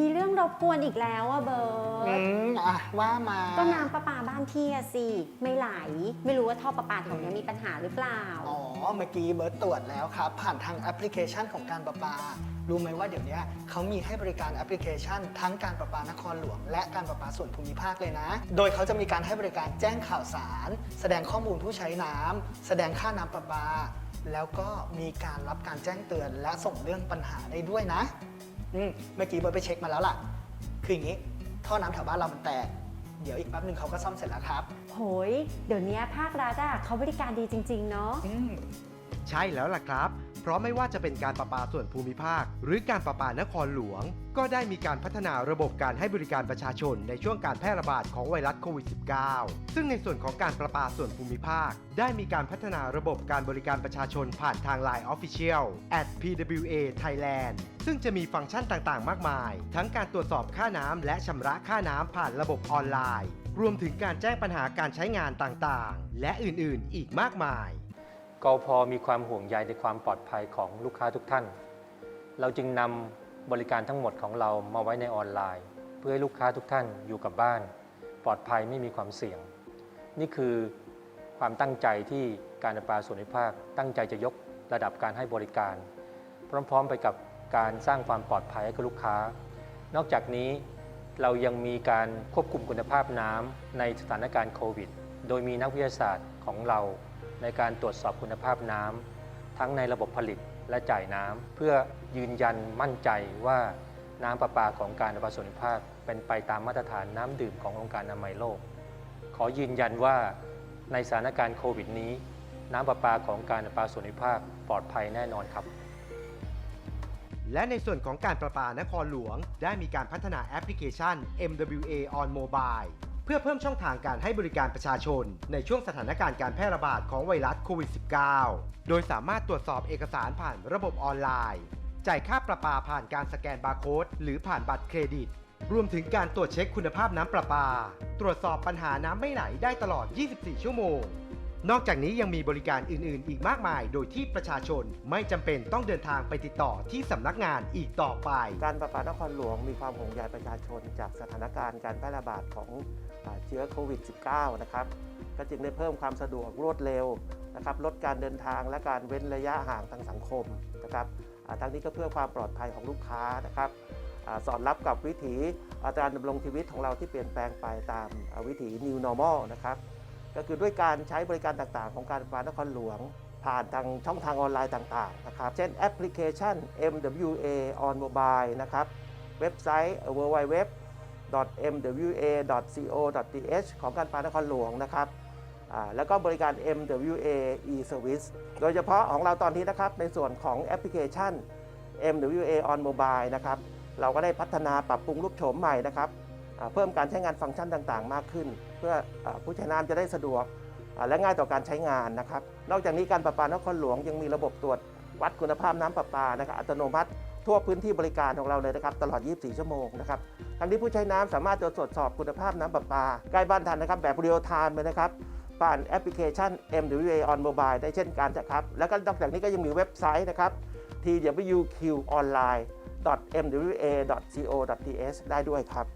มีเรื่องรบกวนอีกแล้วอะเบิอืร์ตมอะว่ามาก็น้ำประปาบ้านพี่อะสิ ไม่ไหล ไม่รู้ว่าท่อประปาแถวเนี้ยมีปัญหาหรือเปล่า อ๋อ เมื่อกี้เบิร์ตตรวจแล้วครับ ผ่านทางแอปพลิเคชันของการประปา รู้ไหมว่าเดี๋ยวนี้เขามีให้บริการแอปพลิเคชัน ทั้งการประปานครหลวง และการประปาส่วนภูมิภาคเลยนะ โดยเขาจะมีการให้บริการแจ้งข่าวสาร แสดงข้อมูลผู้ใช้น้ำแสดงค่าน้ำประปา แล้วก็มีการรับการแจ้งเตือนและส่งเรื่องปัญหาได้ด้วยนะ อืมเมื่อกี้เบิร์ตไปเช็คมาแล้วล่ะ คืออย่างนี้ ท่อน้ำแถวบ้านเรามันแตก เดี๋ยวอีกแป๊บหนึ่งเขาก็ซ่อมเสร็จแล้วครับ โหย เดี๋ยวนี้ภาครัฐอะเขาบริการดีจริง ๆ เนาะ อืม ใช่แล้วล่ะครับ เพราะไม่ว่าจะเป็นการประปาส่วนภูมิภาค หรือการประปานครหลวง ก็ได้มีการพัฒนาระบบการให้บริการประชาชนในช่วงการแพร่ระบาดของไวรัสโควิด -19 ซึ่งในส่วนของการประปาส่วนภูมิภาค ได้มีการพัฒนาระบบการบริการประชาชนผ่านทาง Line Official at pwa Thailand ซึ่งจะมีฟังก์ชันต่างๆ มากมาย ทั้งการตรวจสอบค่าน้ำและชำระค่าน้ำผ่านระบบออนไลน์ รวมถึงการแจ้งปัญหาการใช้งานต่างๆ และอื่นๆ อีกมากมาย กพมีความห่วงใยในความปลอดภัยของลูกค้าทุกท่าน เราจึงนำบริการทั้งหมดของเรามาไว้ในออนไลน์ เพื่อให้ลูกค้าทุกท่านอยู่กับบ้าน ปลอดภัยไม่มีความเสี่ยง นี่คือความตั้งใจที่การประปาส่วนภูมิภาค ตั้งใจจะยกระดับการให้บริการ พร้อมๆไปกับการสร้างความปลอดภัยให้กับลูกค้า นอกจากนี้เรายังมีการควบคุมคุณภาพน้ำในสถานการณ์โควิด โดยมีนักวิทยาศาสตร์ของเรา ในการตรวจสอบคุณภาพน้ำทั้งในระบบผลิตและจ่ายน้ำเพื่อยืนยันมั่นใจว่าน้ำประปาของการประปาส่วนภูมิภาคเป็นไปตามมาตรฐานน้ำดื่มขององค์การอนามัยโลก ขอยืนยันว่าในสถานการณ์โควิดนี้ น้ำประปาของการประปาส่วนภูมิภาคปลอดภัยแน่นอนครับ และในส่วนของการประปานครหลวง ได้มีการพัฒนาแอปพลิเคชัน MWA on Mobile พื่อเพิ่มช่องทางการให้บริการประชาชน ในช่วงสถานการณ์การแพร่ระบาดของไวรัสโควิด -19 โดยสามารถตรวจสอบเอกสารผ่านระบบออนไลน์ จ่ายค่าประปาผ่านการสแกนบาร์โค้ดหรือผ่านบัตรเครดิต รวมถึงการตรวจเช็คคุณภาพน้ำประปา ตรวจสอบปัญหาน้ำไม่ไหลได้ตลอด 24 ชั่วโมง นอกจากนี้ยังมีบริการอื่นๆ อีกมากมาย โดยที่ประชาชนไม่จำเป็นต้องเดินทางไปติดต่อที่สำนักงานอีกต่อไป การประปานครหลวงมีความห่วงใยประชาชน จากสถานการณ์การแพร่ระบาดของเชื้อโควิด -19 นะครับ ก็จึงได้เพิ่มความสะดวกรวดเร็วนะครับ ลดการเดินทางและการเว้นระยะห่างทางสังคมนะครับทั้งนี้ก็เพื่อความปลอดภัยของลูกค้านะครับอสอดรับกับวิถีอาการดำรงชีวิตของเราที่เปลี่ยนแปลงไปตามวิถี New Normal นะครับ ก็คือด้วยการใช้บริการต่างๆ ของการประปานครหลวง ผ่านทางช่องทางออนไลน์ต่างๆนะครับเช่นแอปพลิเคชัน MWA on mobile นะครับเว็บไซต์ www mwa.co.th ของการประปานครหลวงนะครับแล้วก็บริการ MWA e-service โดยเฉพาะของเราตอนนี้นะครับในส่วนของแอปพลิเคชัน MWA on mobile นะครับเราก็ได้พัฒนาปรับปรุงรูปโฉมใหม่นะครับ เพิ่มการใช้งานฟังก์ชันต่างๆ มากขึ้น เพื่อผู้ใช้น้ำจะได้สะดวกและง่ายต่อการใช้งานนะครับ นอกจากนี้การประปานครหลวงยังมีระบบตรวจวัดคุณภาพน้ำประปานะครับอัตโนมัติทั่วพื้นที่บริการของเราเลยนะครับตลอด 24 ชั่วโมงนะครับทั้งนี้ผู้ใช้น้ำสามารถตรวจสอบคุณภาพน้ำประปาใกล้บ้านทันนะครับแบบเรียลไทม์เลยนะครับผ่านแอปพลิเคชัน MWA on Mobile ได้เช่นกันนะครับ แล้วก็นอกจากนี้ก็ยังมีเว็บไซต์นะครับ twqonline.mwa.co.th ได้ด้วยครับ